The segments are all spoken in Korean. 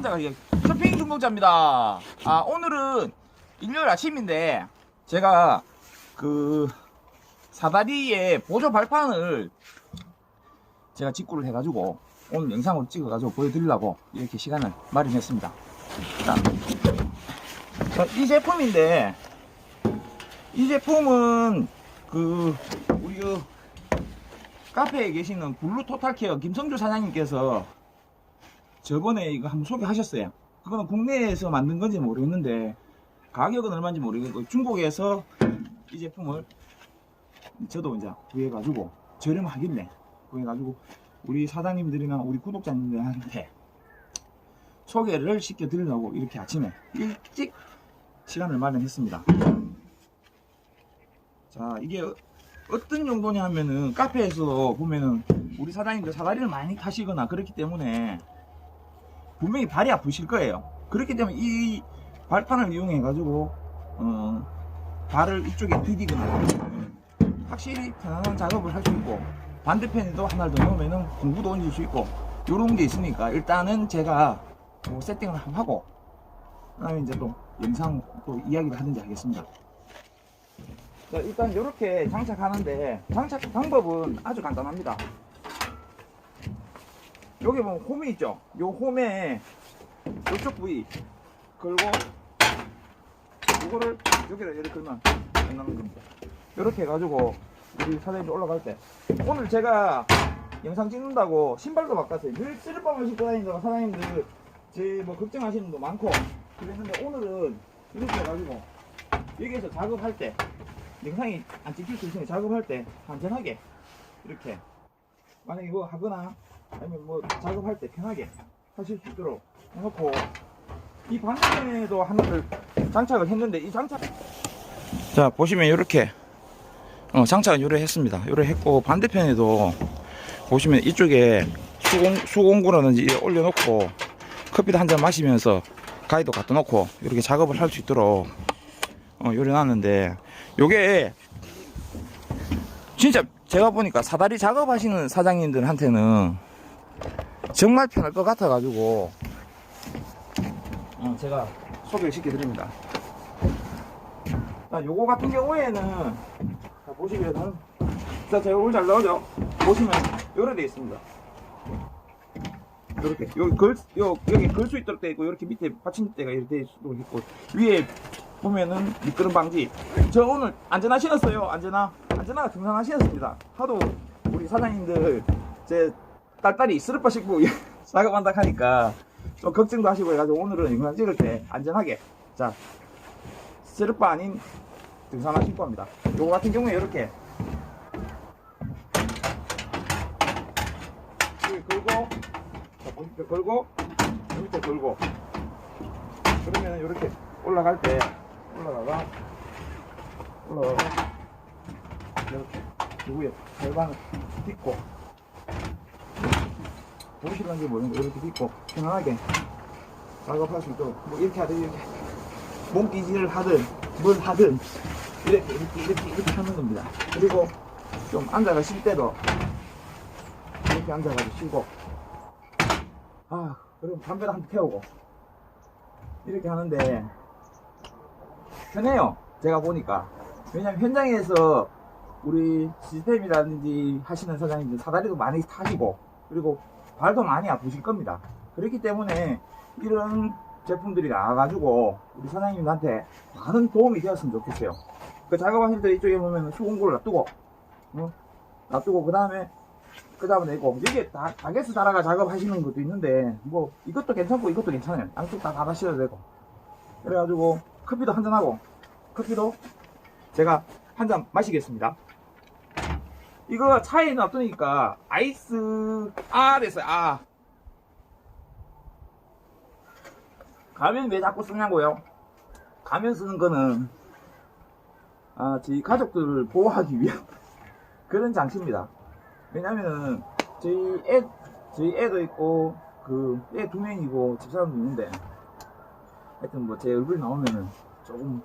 이게 쇼핑 중독자입니다. 아 오늘은 일요일 아침인데 제가 그 사다리에 보조 발판을 제가 직구를 해가지고 오늘 영상으로 찍어가지고 보여드리려고 이렇게 시간을 마련했습니다. 자, 자, 이 제품인데 이 제품은 그 우리 그 카페에 계시는 블루 토탈 케어 김성주 사장님께서 저번에 이거 한번 소개하셨어요. 그거는 국내에서 만든 건지 모르겠는데 가격은 얼마인지 모르겠고 중국에서 이 제품을 저도 이제 구해가지고 저렴하길래 구해가지고 우리 사장님들이나 우리 구독자님들한테 소개를 시켜드리려고 이렇게 아침에 일찍 시간을 마련했습니다. 자 이게 어- 어떤 용도냐 하면은 카페에서 보면은 우리 사장님들 사다리를 많이 타시거나 그렇기 때문에 분명히 발이 아프실 거예요. 그렇기 때문에 이 발판을 이용해 가지고 어, 발을 이쪽에 디디거나 확실히 편안한 작업을 할 수 있고 반대편에도 하나를 더 넣으면은 공구도 얹을 수 있고 이런 게 있으니까 일단은 제가 뭐 세팅을 하고 그다음에 이제 또 영상 또 이야기를 하든지 하겠습니다. 자, 일단 이렇게 장착하는데 장착 방법은 아주 간단합니다. 여기 보면 홈이 있죠. 요 홈에 이쪽 부위 걸고 이거를 여기를 이렇게 걸면 끝나는 겁니다. 이렇게 해가지고 우리 사장님 올라갈 때 오늘 제가 영상 찍는다고 신발도 바꿨어요. 늘 쓰리밤을 신고 다니다가 사장님들 제 뭐 걱정하시는 분도 많고 그랬는데 오늘은 이렇게 해가지고 여기에서 작업할 때 영상이 안 찍힐 수 있으면 작업할 때 안전하게 이렇게 만약 이거 하거나 아니면 뭐 작업할 때 편하게 하실 수 있도록 해놓고 이 반대편에도 하나를 장착을 했는데 이 장착 자 보시면 이렇게 어, 장착은 요래 했습니다. 요래 했고 반대편에도 보시면 이쪽에 수공, 수공구라든지 올려놓고 커피도 한 잔 마시면서 가위도 갖다 놓고 이렇게 작업을 할 수 있도록 어, 요래 놨는데 요게 진짜 제가 보니까 사다리 작업하시는 사장님들한테는 정말 편할 것 같아 가지고 어, 제가 소개를 시켜드립니다 자, 요거 같은 경우에는 자, 보시면은 자 제가 오늘 잘 나오죠 보시면 요래 돼 있습니다 여기 걸, 요, 여기 걸 수 있도록 돼 있고 이렇게 밑에 받침대가 이렇게 돼 있도록 있고 위에 보면은 미끄럼 방지. 저 오늘 안전화 신었어요. 안전화. 안전화가 등산화 신었습니다. 하도 우리 사장님들 제 딸딸이 스르빠 신고 작업한다 하니까 좀 걱정도 하시고 해가지고 오늘은 영상 찍을 때 안전하게 자 스르빠 아닌 등산화 신고 합니다. 요거 같은 경우에 이렇게 여기 걸고 자, 보니까 걸고 여기도 걸고 그러면 이렇게 올라갈 때 올라가가 올라가가 이렇게 누구의 절반을 딛고 보시는지 모르는데 이렇게 딛고 편안하게 작업할 수 있도록 뭐 이렇게 하든 이렇게 몸기질을 하든 뭘 하든 이렇게 이렇게 이렇게 이렇게 하는 겁니다 그리고 좀 앉아가 쉴 때도 이렇게 앉아가지고 쉬고 아 그럼 담배를 한 대 태우고 이렇게 하는데 편해요. 제가 보니까. 왜냐면 현장에서 우리 시스템이라든지 하시는 사장님들 사다리도 많이 타시고 그리고 발도 많이 아프실 겁니다. 그렇기 때문에 이런 제품들이 나와가지고 우리 사장님들한테 많은 도움이 되었으면 좋겠어요. 그 작업하실 때 이쪽에 보면 수공구를 놔두고 어? 놔두고 그 다음에 그 다음에 내고 여기에 다 가게스 달아가 작업하시는 것도 있는데 뭐 이것도 괜찮고 이것도 괜찮아요. 양쪽 다 달아셔도 되고 그래가지고 커피도 한잔 하고 커피도 제가 한 잔 마시겠습니다. 이거 차에 놔두니까 아이스 아 됐어요 아 가면 왜 자꾸 쓰냐고요? 가면 쓰는 거는 아 저희 가족들을 보호하기 위한 그런 장치입니다. 왜냐면은 저희 애 저희 애도 있고 그 애 두 명이고 집사람도 있는데 하여튼 뭐 제 얼굴 나오면은 조금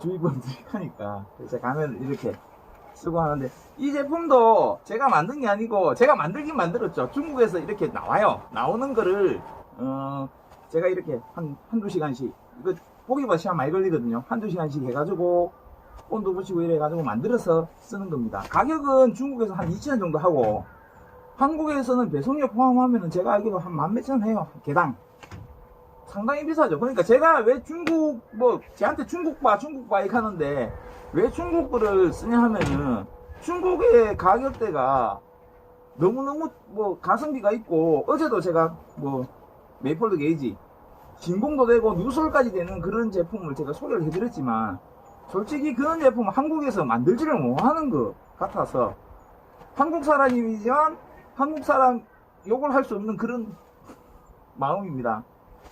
주의분들이 하니까 제가 가면 이렇게 쓰고 하는데 이 제품도 제가 만든 게 아니고 제가 만들긴 만들었죠 중국에서 이렇게 나와요 나오는 거를 어, 제가 이렇게 한, 한두 시간씩, 이거 보기보다 시간 많이 걸리거든요. 한두 시간씩 해가지고, 온도 붙이고 이래 가지고 만들어서 쓰는 겁니다. 가격은 중국에서 한 2,000원 정도 하고, 한국에서는 배송료 포함하면은 제가 알기로 한 만 몇천 원 해요. 개당. 상당히 비싸죠. 그러니까 제가 왜 중국, 뭐, 제한테 중국바, 중국바 이렇게 하는데, 왜 중국어를 쓰냐 하면은, 중국의 가격대가 너무너무 뭐 가성비가 있고 어제도 제가 뭐 메이폴드 게이지 진공도 되고 누설까지 되는 그런 제품을 제가 소개를 해드렸지만 솔직히 그런 제품은 한국에서 만들지를 못하는 것 같아서 한국 사람이지만 한국 사람 욕을 할 수 없는 그런 마음입니다.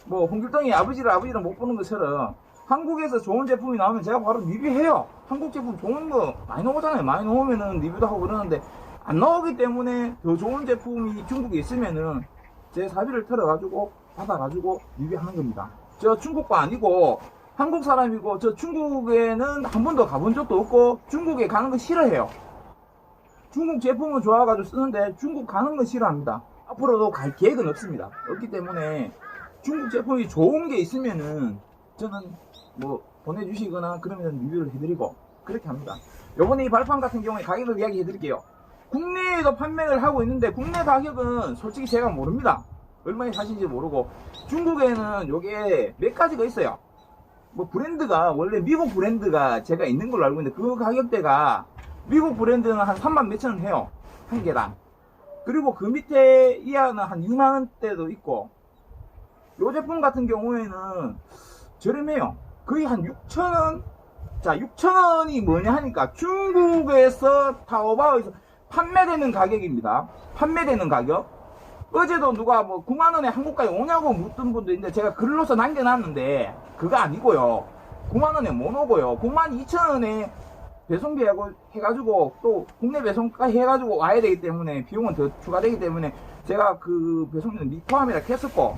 뭐 홍길동이 아버지를 아버지를 못 보는 것처럼 한국에서 좋은 제품이 나오면 제가 바로 리뷰해요. 한국 제품 좋은 거 많이 나오잖아요. 많이 나오면은 리뷰도 하고 그러는데 안 나오기 때문에 더 좋은 제품이 중국에 있으면은 제 사비를 털어가지고 받아가지고 리뷰하는 겁니다. 저 중국과 아니고 한국 사람이고 저 중국에는 한 번도 가본 적도 없고 중국에 가는 거 싫어해요. 중국 제품은 좋아가지고 쓰는데 중국 가는 건 싫어합니다. 앞으로도 갈 계획은 없습니다. 없기 때문에 중국 제품이 좋은 게 있으면은 저는 뭐 보내주시거나 그러면 리뷰를 해드리고 그렇게 합니다. 요번에 이 발판 같은 경우에 가격을 이야기해 드릴게요. 국내에도 판매를 하고 있는데 국내 가격은 솔직히 제가 모릅니다. 얼마에 사신지 모르고 중국에는 요게 몇 가지가 있어요. 뭐 브랜드가 원래 미국 브랜드가 제가 있는 걸로 알고 있는데 그 가격대가 미국 브랜드는 한 3만 몇천 원 해요. 한 개당. 그리고 그 밑에 이하는 한 2만 원대도 있고 요 제품 같은 경우에는 저렴해요. 거의 한 6천원 자 6천원이 뭐냐 하니까 중국에서 타오바오에서 판매되는 가격입니다. 판매되는 가격. 어제도 누가 뭐 9만원에 한국까지 오냐고 묻던 분도 있는데 제가 글로서 남겨놨는데 그거 아니고요. 9만원에 못 오고요. 9만 2천원에 배송비 하고 해가지고 또 국내 배송까지 해가지고 와야 되기 때문에 비용은 더 추가되기 때문에 제가 그 배송료는 미포함이라 했었고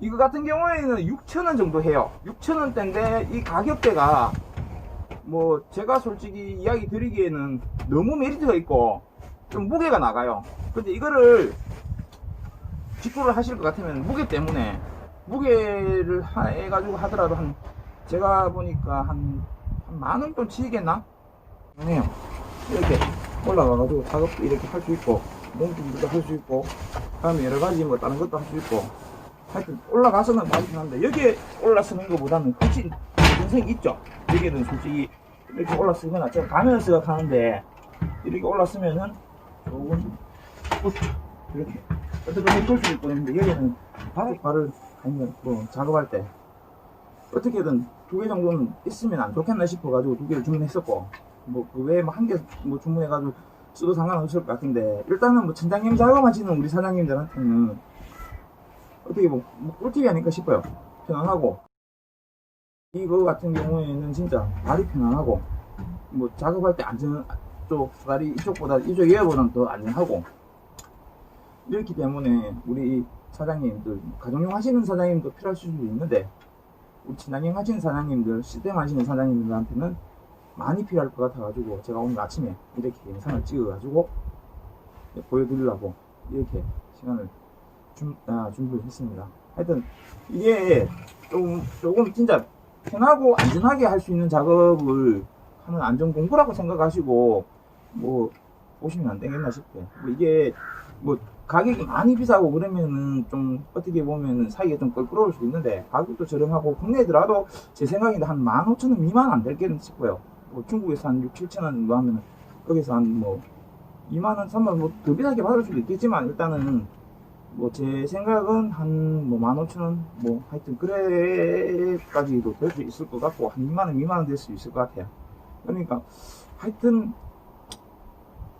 이거 같은 경우에는 6,000원 정도 해요. 6,000원대인데 이 가격대가 뭐 제가 솔직히 이야기 드리기에는 너무 메리트가 있고 좀 무게가 나가요. 근데 이거를 직구를 하실 것 같으면 무게 때문에 무게를 하- 해가지고 하더라도 한 제가 보니까 한만원좀 치겠나? 해요. 이렇게 올라가가지고 작업도 이렇게 할 수 있고 몸뚱이도 할 수 있고 다음에 여러 가지 뭐 다른 것도 할 수 있고 하여튼 올라가서는 많이 편한데 여기에 올라서는 것보다는 훨씬 인생이 있죠. 여기는 솔직히 이렇게 올라서거나 제가 가면서 가는데 이렇게 올라서면은 조금 이렇게 어떻게 볼수 있고 있는데 여기는 바로 발을 아니면 뭐 작업할 때 어떻게든 두 개 정도는 있으면 안 좋겠나 싶어가지고 두 개를 주문했었고 뭐 그 외에 뭐한개 뭐 주문해가지고 써도 상관없을 것 같은데 일단은 뭐 천장님 작업하시는 우리 사장님들한테는 어떻게 뭐, 뭐 꿀팁이 아닐까 싶어요. 편안하고. 이거 같은 경우에는 진짜 발이 편안하고 뭐 작업할 때 안전 쪽 다리 이쪽보다 이쪽 얘보다는 더 안전하고. 이렇기 때문에 우리 사장님들 가정용 하시는 사장님도 필요하실 수도 있는데 우리 친환경 하시는 사장님들 시스템 하시는 사장님들한테는 많이 필요할 것 같아가지고 제가 오늘 아침에 이렇게 영상을 찍어가지고 보여드리려고 이렇게 시간을 준, 아, 준비를 했습니다. 하여튼 이게 조금, 조금 진짜 편하고 안전하게 할 수 있는 작업을 하는 안전 공부라고 생각하시고 뭐 보시면 안 되겠나 싶어요. 뭐 이게 뭐 가격이 많이 비싸고 그러면은 좀 어떻게 보면은 사기가 좀 껄끄러울 수도 있는데 가격도 저렴하고 국내에 들어도 제 생각인데 한 15,000원 미만 안 될게는 싶어요. 뭐 중국에서 한 6, 7,000원 정도 하면은 거기서 한 뭐 2만 원, 3만 원 뭐더 비싸게 받을 수도 있겠지만 일단은 뭐 제 생각은 한뭐 15,000원 뭐 하여튼 그래까지도 될 수 있을 것 같고 한 2만원, 미만원 될수 있을 것 같아요. 그러니까 하여튼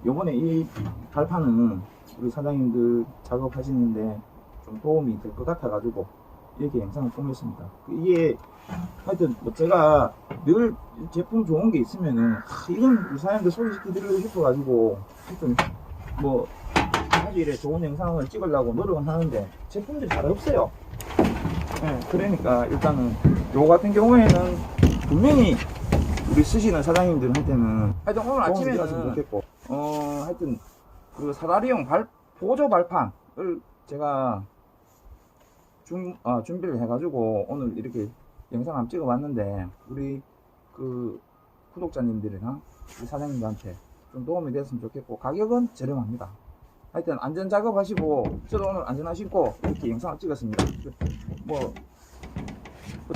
요번에 이 발판은 우리 사장님들 작업하시는데 좀 도움이 될 것 같아 가지고 이렇게 영상을 꾸몄습니다. 이게 하여튼 뭐 제가 늘 제품 좋은 게 있으면은 하, 이건 우리 사장님들 소개시켜 드리고 싶어 가지고 하여튼 뭐 이래 좋은 영상을 찍으려고 노력은 하는데 제품들이 잘 없어요. 예, 그러니까 일단은 요 같은 경우에는 분명히 우리 쓰시는 사장님들한테는 하여튼 오늘 아침에는 좋겠고 어 하여튼 그 사다리용 발 보조 발판을 제가 준, 아, 준비를 해가지고 오늘 이렇게 영상 한번 찍어봤는데 우리 그 구독자님들이나 우리 사장님들한테 좀 도움이 됐으면 좋겠고 가격은 저렴합니다. 하여튼 안전 작업하시고 저도 오늘 안전하시고 이렇게 영상을 찍었습니다. 뭐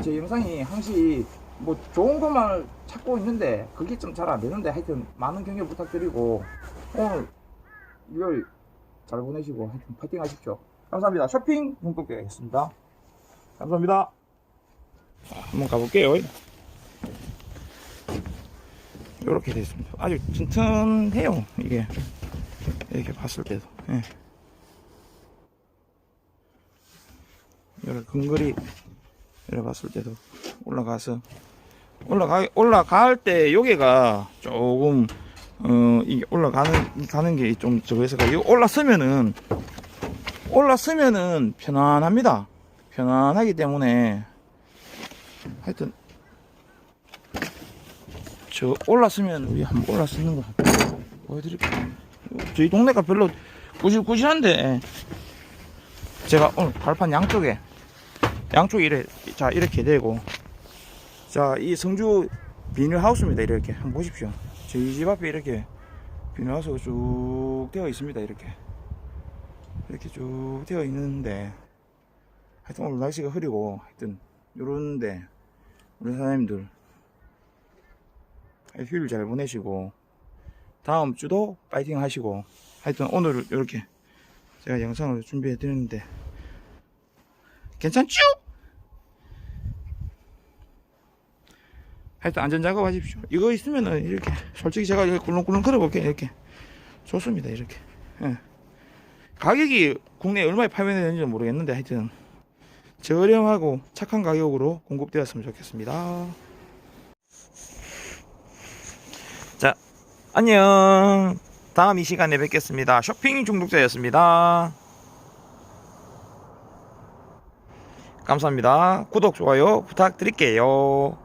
제 영상이 항시 뭐 좋은 것만 찾고 있는데 그게 좀 잘 안 되는데 하여튼 많은 경력 부탁드리고 오늘 일요일 잘 보내시고 하여튼 파이팅 하십시오. 감사합니다. 쇼핑 본격되겠습니다. 감사합니다. 자, 한번 가볼게요. 이렇게 되어 있습니다. 아주 튼튼해요. 이게 이렇게 봤을 때도. 예. 이렇게 근거리 이렇게 봤을 때도 올라가서 올라가 올라갈 때 여기가 조금 어 이게 올라가는 가는 게 좀 저거해서 이거 올라서면은 올라서면은 편안합니다. 편안하기 때문에 하여튼 저 올라서면 우리 한번 올라서는 거 보여드릴게요. 저희 동네가 별로 구질구질한데 제가 오늘 발판 양쪽에 양쪽에 이래 자 이렇게 되고. 자 이 성주 비닐하우스입니다 이렇게. 한번 보십시오. 저희 집 앞에 이렇게 비닐하우스가 쭉 되어 있습니다 이렇게. 이렇게 쭉 되어 있는데. 하여튼 오늘 날씨가 흐리고 하여튼 요런데 우리 사장님들. 휴일 잘 보내시고 다음 주도 파이팅 하시고 하여튼 오늘 이렇게 제가 영상을 준비해 드렸는데 괜찮죠? 하여튼 안전 작업 하십시오 이거 있으면은 이렇게 솔직히 제가 이렇게 꿀렁꿀렁 걸어볼게요 이렇게 좋습니다 이렇게 예. 가격이 국내에 얼마에 판매되는지 모르겠는데 하여튼 저렴하고 착한 가격으로 공급되었으면 좋겠습니다. 안녕. 다음 이 시간에 뵙겠습니다. 쇼핑 중독자였습니다. 감사합니다. 구독, 좋아요 부탁드릴게요.